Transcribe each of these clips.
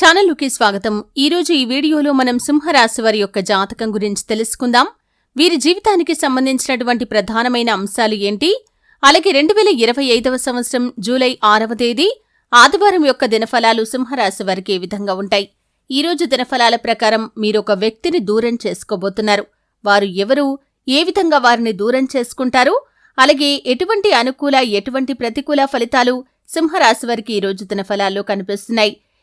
ఛానల్కి స్వాగతం. ఈరోజు ఈ వీడియోలో మనం సింహరాశి వారి యొక్క జాతకం గురించి తెలుసుకుందాం. వీరి జీవితానికి సంబంధించినటువంటి ప్రధానమైన అంశాలు ఏంటి? అలాగే రెండు వేల ఇరవై ఐదవ సంవత్సరం జూలై ఆరవ తేదీ ఆదివారం యొక్క దినఫలాలు సింహరాశి వారికి ఏ విధంగా ఉంటాయి? ఈ రోజు దినఫలాల ప్రకారం మీరు ఒక వ్యక్తిని దూరం చేసుకోబోతున్నారు. వారు ఎవరు? ఏ విధంగా వారిని దూరం చేసుకుంటారు? అలాగే ఎటువంటి అనుకూల ఎటువంటి ప్రతికూల ఫలితాలు సింహరాశి వారికి ఈ రోజు దినఫలాల్లో కనిపిస్తున్నాయి?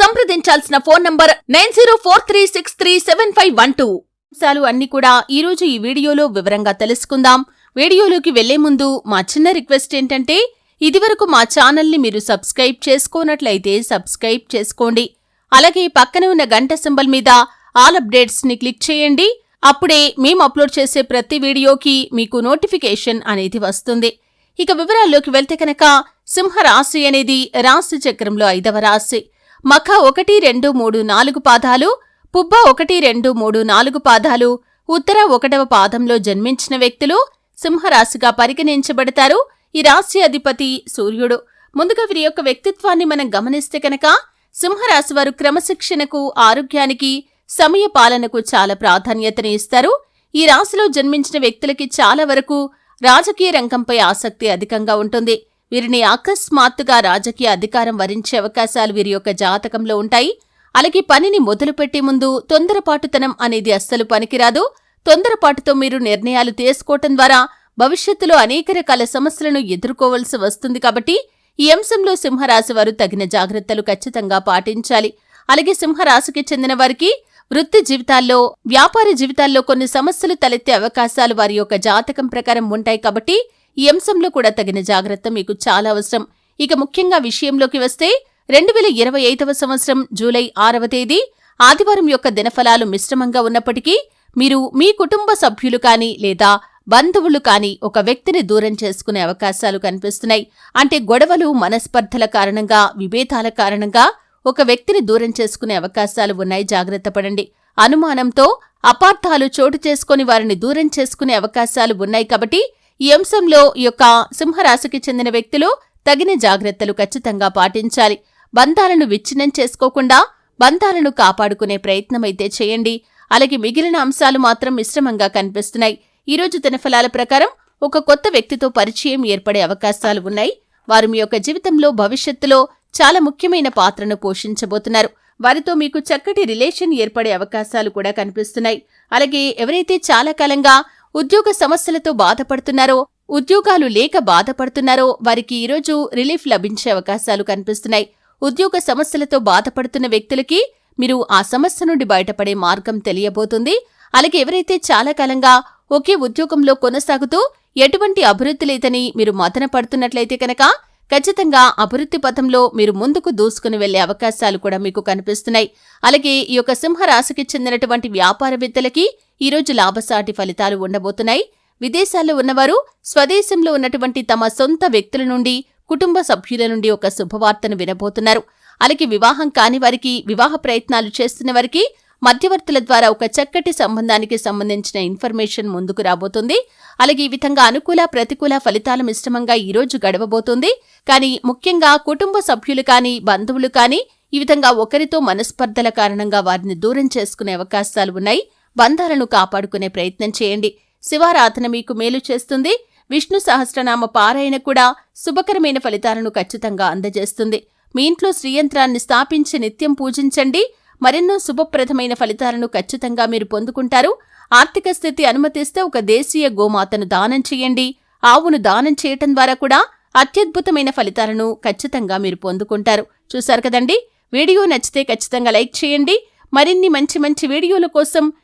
సంప్రదించాల్సిన phone number nine zero four three six three seven five one two. అంశాలు అన్ని కూడా ఈరోజు ఈ వీడియోలో వివరంగా తెలుసుకుందాం. వీడియోలోకి వెళ్ళే ముందు మా చిన్న రిక్వెస్ట్ ఏంటంటే ఇదివరకు మా ఛానల్ని మీరు సబ్స్క్రైబ్ చేసుకోనట్లయితే సబ్స్క్రైబ్ చేసుకోండి. అలాగే పక్కన ఉన్న గంట సింబల్ మీద ఆల్ అప్డేట్స్ని క్లిక్ చేయండి. అప్పుడే మేము అప్లోడ్ చేసే ప్రతి వీడియోకి మీకు నోటిఫికేషన్ అనేది వస్తుంది. ఇక వివరాల్లోకి వెళ్తే కనుక సింహ రాశి అనేది రాశి చక్రంలో ఐదవ రాశి. మఖ ఒకటి రెండు మూడు నాలుగు పాదాలు పుబ్బ ఒకటి రెండు మూడు నాలుగు పాదాలు ఉత్తర ఒకటవ పాదంలో జన్మించిన వ్యక్తులు సింహరాశిగా పరిగణించబడతారు. ఈ రాశి అధిపతి సూర్యుడు. ముందుగా వీరి యొక్క వ్యక్తిత్వాన్ని మనం గమనిస్తే కనుక సింహరాశి వారు క్రమశిక్షణకు ఆరోగ్యానికి సమయ పాలనకు చాలా ప్రాధాన్యతను ఇస్తారు. ఈ రాశిలో జన్మించిన వ్యక్తులకి చాలా వరకు రాజకీయ రంగంపై ఆసక్తి అధికంగా ఉంటుంది. వీరిని అకస్మాత్తుగా రాజకీయ అధికారం వరించే అవకాశాలు వీరి యొక్క జాతకంలో ఉంటాయి. అలాగే పనిని మొదలుపెట్టే ముందు తొందరపాటుతనం అనేది అస్సలు పనికిరాదు. తొందరపాటుతో మీరు నిర్ణయాలు తీసుకోవటం ద్వారా భవిష్యత్తులో అనేక రకాల సమస్యలను ఎదుర్కోవలసి వస్తుంది కాబట్టి ఈ అంశంలో సింహరాశి వారు తగిన జాగ్రత్తలు ఖచ్చితంగా పాటించాలి. అలాగే సింహరాశికి చెందిన వారికి వృత్తి జీవితాల్లో వ్యాపార జీవితాల్లో కొన్ని సమస్యలు తలెత్తే అవకాశాలు వారి యొక్క జాతకం ప్రకారం ఉంటాయి కాబట్టి ఈ అంశంలో కూడా తగిన జాగ్రత్త మీకు చాలా అవసరం. ఇక ముఖ్యంగా విషయంలోకి వస్తే రెండు వేల ఇరవై ఐదవ సంవత్సరం జూలై ఆరవ తేదీ ఆదివారం యొక్క దినఫలాలు మిశ్రమంగా ఉన్నప్పటికీ మీరు మీ కుటుంబ సభ్యులు కాని లేదా బంధువులు కాని ఒక వ్యక్తిని దూరం చేసుకునే అవకాశాలు కనిపిస్తున్నాయి. అంటే గొడవలు మనస్పర్ధల కారణంగా విభేదాల కారణంగా ఒక వ్యక్తిని దూరం చేసుకునే అవకాశాలు ఉన్నాయి. జాగ్రత్త పడండి. అనుమానంతో అపార్థాలు చోటు చేసుకుని వారిని దూరం చేసుకునే అవకాశాలు ఉన్నాయి కాబట్టి ఈ అంశంలో యొక్క సింహరాశికి చెందిన వ్యక్తులు తగిన జాగ్రత్తలు ఖచ్చితంగా పాటించాలి. బంధాలను విచ్ఛిన్నం చేసుకోకుండా బంధాలను కాపాడుకునే ప్రయత్నమైతే చేయండి. అలాగే మిగిలిన అంశాలు మాత్రం మిశ్రమంగా కనిపిస్తున్నాయి. ఈరోజు దినఫలాల ప్రకారం ఒక కొత్త వ్యక్తితో పరిచయం ఏర్పడే అవకాశాలు ఉన్నాయి. వారు మీ యొక్క జీవితంలో భవిష్యత్తులో చాలా ముఖ్యమైన పాత్రను పోషించబోతున్నారు. వారితో మీకు చక్కటి రిలేషన్ ఏర్పడే అవకాశాలు కూడా కనిపిస్తున్నాయి. అలాగే ఎవరైతే చాలా కాలంగా ఉద్యోగ సమస్యలతో బాధపడుతున్నారో ఉద్యోగాలు లేక బాధపడుతున్నారో వారికి ఈరోజు రిలీఫ్ లభించే అవకాశాలు కనిపిస్తున్నాయి. ఉద్యోగ సమస్యలతో బాధపడుతున్న వ్యక్తులకి మీరు ఆ సమస్య నుండి బయటపడే మార్గం తెలియబోతుంది. అలాగే ఎవరైతే చాలా కాలంగా ఒకే ఉద్యోగంలో కొనసాగుతూ ఎటువంటి అభివృద్ధి లేదని మీరు మదన పడుతున్నట్లయితే కనుక ఖచ్చితంగా అభివృద్ధి పథంలో మీరు ముందుకు దూసుకుని వెళ్ళే అవకాశాలు కూడా మీకు కనిపిస్తున్నాయి. అలాగే ఈ యొక్క సింహరాశికి చెందినటువంటి వ్యాపారవేత్తలకి ఈరోజు లాభసాటి ఫలితాలు ఉండబోతున్నాయి. విదేశాల్లో ఉన్నవారు స్వదేశంలో ఉన్నటువంటి తమ సొంత వ్యక్తుల నుండి కుటుంబ సభ్యుల నుండి ఒక శుభవార్తను వినబోతున్నారు. అలాగే వివాహం కాని వారికి వివాహ ప్రయత్నాలు చేస్తున్న వారికి మధ్యవర్తుల ద్వారా ఒక చక్కటి సంబంధానికి సంబంధించిన ఇన్ఫర్మేషన్ ముందుకు రాబోతుంది. అలాగే ఈ విధంగా అనుకూల ప్రతికూల ఫలితాల మిశ్రమంగా ఈరోజు గడవబోతుంది. కానీ ముఖ్యంగా కుటుంబ సభ్యులు కానీ బంధువులు కానీ ఈ విధంగా ఒకరితో మనస్పర్ధల కారణంగా వారిని దూరం చేసుకునే అవకాశాలు ఉన్నాయి. బంధాలను కాపాడుకునే ప్రయత్నం చేయండి. శివారాధన మీకు మేలు చేస్తుంది. విష్ణు సహస్రనామ పారాయణ కూడా శుభకరమైన ఫలితాలను ఖచ్చితంగా అందజేస్తుంది. మీ ఇంట్లో శ్రీయంత్రాన్ని స్థాపించి నిత్యం పూజించండి. మరెన్నో శుభప్రదమైన ఫలితాలను ఖచ్చితంగా మీరు పొందుకుంటారు. ఆర్థిక స్థితి అనుమతిస్తే ఒక దేశీయ గోమాతను దానం చేయండి. ఆవును దానం చేయటం ద్వారా కూడా అత్యద్భుతమైన ఫలితాలను ఖచ్చితంగా మీరు పొందుకుంటారు. చూశారు కదండి? వీడియో నచ్చితే ఖచ్చితంగా లైక్ చేయండి. మరిన్ని మంచి మంచి వీడియోల కోసం